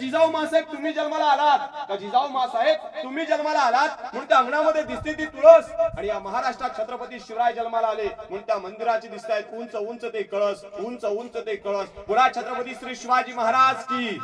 जिजाऊ मासाहेब तुम्ही जन्माला आलात. का जिजाऊ मासाहेब तुम्ही जन्माला आलात. म्हणून त्या अंगणामध्ये दिसते ती तुळस. आणि या महाराष्ट्रात छत्रपती शिवराय जन्माला आले. म्हणून त्या मंदिराची दिसत आहेत उंच उंच ते कळस उंच उंच ते कळस. पुरा छत्रपती श्री शिवाजी महाराज की.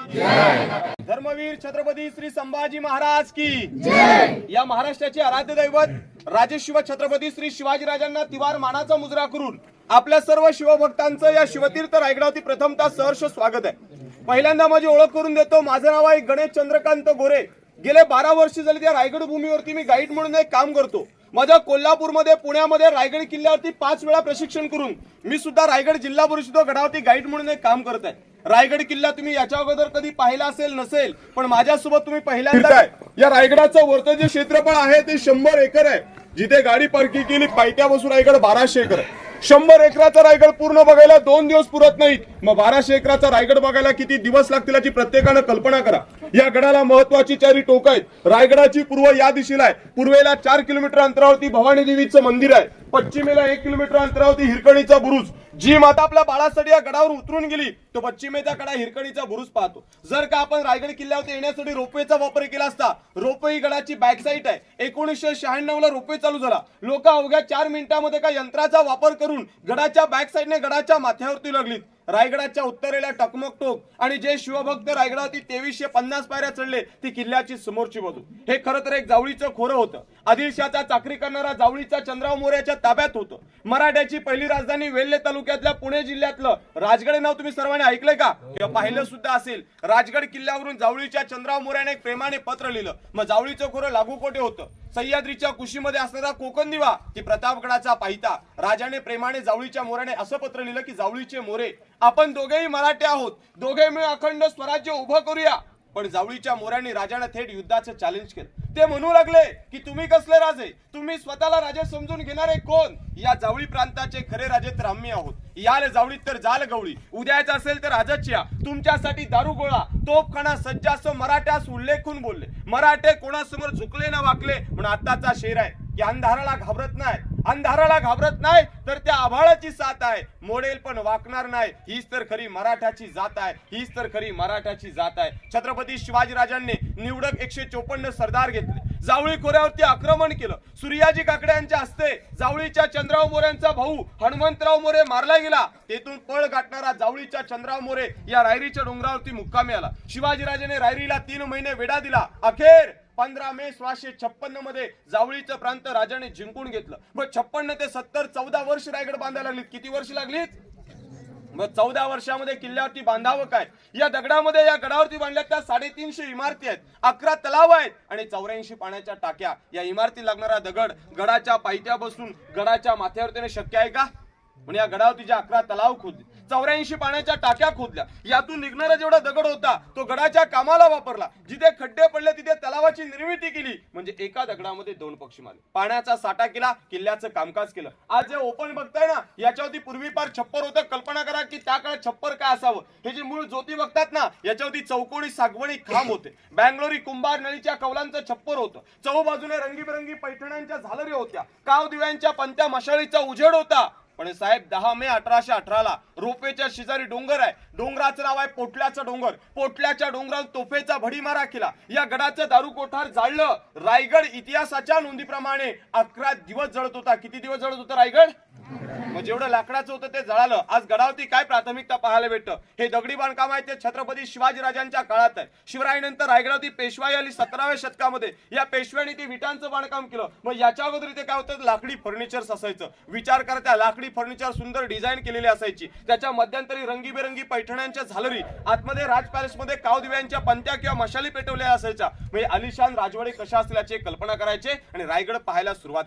धर्मवीर छत्रपती श्री संभाजी महाराज की. या महाराष्ट्राचे आराध्य दैवत राजेशिव छत्रपती श्री शिवाजीराजांना तिवार मानाचा मुजरा करून आपल्या सर्व शिवभक्तांचं या शिवतीर्थ रायगडावरती प्रथमतः सहर्ष स्वागत आहे. पहिल्यांदा माझी ओळख करून देतो. माझं नाव आहे गणेश चंद्रकांत गोरे. गेले बारा वर्ष झाली त्या रायगड भूमीवरती मी गाईड म्हणून एक काम करतो. माझ्या कोल्हापूरमध्ये पुण्यामध्ये रायगड किल्ल्यावरती पाच वेळा प्रशिक्षण करून मी सुद्धा रायगड जिल्हा परिषद गडावरती गाईड म्हणून एक काम करत आहे. रायगड किल्ला तुम्ही याच्या अगोदर कधी पाहिला असेल नसेल पण माझ्यासोबत तुम्ही पहिल्यांदा या रायगडाचं वरतं जे क्षेत्रफळ आहे ते शंभर एकर आहे. जिथे गाडी पार्किंग केली पायथ्यापासून रायगड बाराशे एकर आहे. शंभर एकराचा रायगड पूर्ण बघायला दोन दिवस पुरत नाहीत. मग बाराशे एकराचा रायगड बघायला किती दिवस लागतील याची प्रत्येकानं कल्पना करा. या गडाला महत्वाची चारी टोक आहेत. रायगडाची पूर्व या दिशेला आहे. पूर्वेला चार किलोमीटर अंतरावरती भवानी देवीचं मंदिर आहे. पश्चिमेला एक किलोमीटर अंतरावरती हिरकणीचा बुरुज. जी माता आपल्या बाळासाठी या गडावर उतरून गेली तो पश्चिमेचा कडा हिरकणीचा बुरुज पाहतो. जर का आपण रायगड किल्ल्यावरती येण्यासाठी रोपवेचा वापर केला असता रोपवे ही गडाची बॅक साईड आहे. एकोणीसशे शहाण्णव ला रोपवे चालू झाला. लोक अवघ्या चार मिनिटांमध्ये का यंत्राचा वापर करून गडाच्या बॅक साईडने गडाच्या माथ्यावरती लागलीत. रायगडाच्या उत्तरेला टकमकटोक आणि जे शिवभक्त रायगडावरती तेवीसशे पन्नास पायऱ्या चढले ती किल्ल्याची समोरची बाजू हे खरं तर एक जावळीचं खोरं होतं. आदिलशाचा चाकरी करणारा जावळीचा चंद्राव मोर्याच्या ताब्यात होतं. मराठ्याची पहिली राजधानी वेल्हे तालुक्यातल्या पुणे जिल्ह्यातलं. राजगड नाव तुम्ही सर्वांनी ऐकलंय का? किंवा पाहिलं सुद्धा असेल. राजगड किल्ल्यावरून जावळीच्या चंद्राव मोर्याने एक प्रेमाने पत्र लिहिलं. मग जावळीचं खोरं लागू कोठे होतं? सह्याद्रीच्या कुशीमध्ये असणारा कोकण दिवा की प्रतापगडाचा पाहिता राजाने प्रेमाने जावळीच्या मोऱ्याने असं पत्र लिहिलं की जावळीचे मोरे. आपण दोघेही मराठे आहोत. दोघे मिळून अखंड स्वराज्य उभं करूया. पण जावळीच्या मोऱ्याने राजाने थेट युद्धाचं चॅलेंज केलं. ते म्हणू लागले की तुम्ही कसले राजे? तुम्ही स्वतःला राजे समजून घेणारे कोण? या जावळी प्रांताचे खरे राजे तर आम्ही आहोत. याल जावळीत तर जाल गवळी. उद्याच असेल तर आजच या तुमच्यासाठी दारू गोळा. तोफखाना सज्ज असं मराठ्यास उल्लेखून बोलले. मराठे कोणासमोर झुकले ना वाकले म्हणून आताचा शेर आहे. की अंधाराला घाबरत नाही. अंधाराला घाबरत नाही तर त्या आभाळाची साथ आहे. मोडेल पण वाकणार नाही. हीच तर खरी मराठाची जात आहे. हीच तर खरी मराठाची जात आहे. छत्रपती शिवाजीराजांनी निवडक एकशे चोपन्न सरदार घेतले. जावळी खोऱ्यावरती आक्रमण केलं. सूर्याजी काकडे यांच्या हस्ते जावळीच्या चंद्राव मोऱ्यांचा भाऊ हनुमंतराव मोरे मारला गेला. तेथून पळ गाठणारा जावळीच्या चंद्राव मोरे या रायरीच्या डोंगरावरती मुक्कामी आला. शिवाजीराजाने रायरीला तीन महिने वेढा दिला. अखेर पंधरा मे सोळाशे छप्पन्नमध्ये जावळीचं प्रांत राजाने जिंकून घेतलं. मग छप्पन्न ते सत्तर चौदा वर्ष रायगड बांधायला लागलीत. किती वर्ष लागलीत? मग चौदा वर्षामध्ये किल्ल्यावरती बांधावं काय? या दगडामध्ये या गडावरती बांधल्या त्या साडेतीनशे इमारती आहेत. अकरा तलाव आहेत आणि चौऱ्याऐंशी पाण्याच्या टाक्या. या इमारती लागणारा दगड गडाच्या पायथ्या बसून गडाच्या माथ्यावरती शक्य आहे का? म्हणजे या गडावरती ज्या अकरा तलाव खोदले. चौऱ्याऐंशी पाण्याच्या टाक्या खोदल्या. यातून निघणारा जेवढा दगड होता तो गडाच्या कामाला वापरला. जिथे खड्डे पडले तिथे तलावाची निर्मिती केली. म्हणजे एका दगडामध्ये दोन पक्षी मारले. पाण्याचा साठा केला किल्ल्याचं कामकाज केलं. आज जे ओपन बघताय ना याच्यावरती पूर्वी फार छप्पर होतं. कल्पना करा की त्या काळात छप्पर काय असावं? हे जे मूळ ज्योती बघतात ना याच्यावरती चौकोणी सागवणी खांब होते. बँगलोरी कुंभार नळीच्या कौलांचं छप्पर होतं. चौबाजूने रंगीबेरंगी पैठण्यांच्या झालरी होत्या. काव दिव्यांच्या पंत्या मशाळीचा उजेड होता. पण साहेब दहा मे अठराशे अठराला रोपेच्या शेजारी डोंगर आहे. डोंगराचं नाव आहे पोटल्याचा डोंगर. पोटल्याच्या डोंगरात तोफेचा भडीमारा केला. या गडाचं दारू कोठार जाळलं. रायगड इतिहासाच्या नोंदीप्रमाणे अकरा दिवस जळत होता. किती दिवस जळत होता रायगड? मग जेवढं लाकडाचं होतं ते जळालं. आज गडावती काय प्राथमिकता पाहायला भेटतं? हे दगडी बांधकाम आहे? ते छत्रपती शिवाजीराजांच्या काळात आहे. शिवरायानंतर रायगडावती पेशवाई आली सतराव्या शतकामध्ये. या पेशव्याने ते विटांचं बांधकाम केलं. मग याच्या अगोदर इथे काय होतं? लाकडी फर्निचर असायचं. विचार करा त्या लाकडी फर्निचर सुंदर डिझाईन केलेली असायची. त्याच्या मध्यंतरी रंगीबेरंगी पैठण्यांच्या झालरी आतमध्ये राज पॅलेसमध्ये कावदिव्यांच्या पंत्या किंवा मशाली पेटवल्या असायच्या. म्हणजे अलिशान राजवाडे कशा असतील याची कल्पना करायचे आणि रायगड पाहायला सुरुवात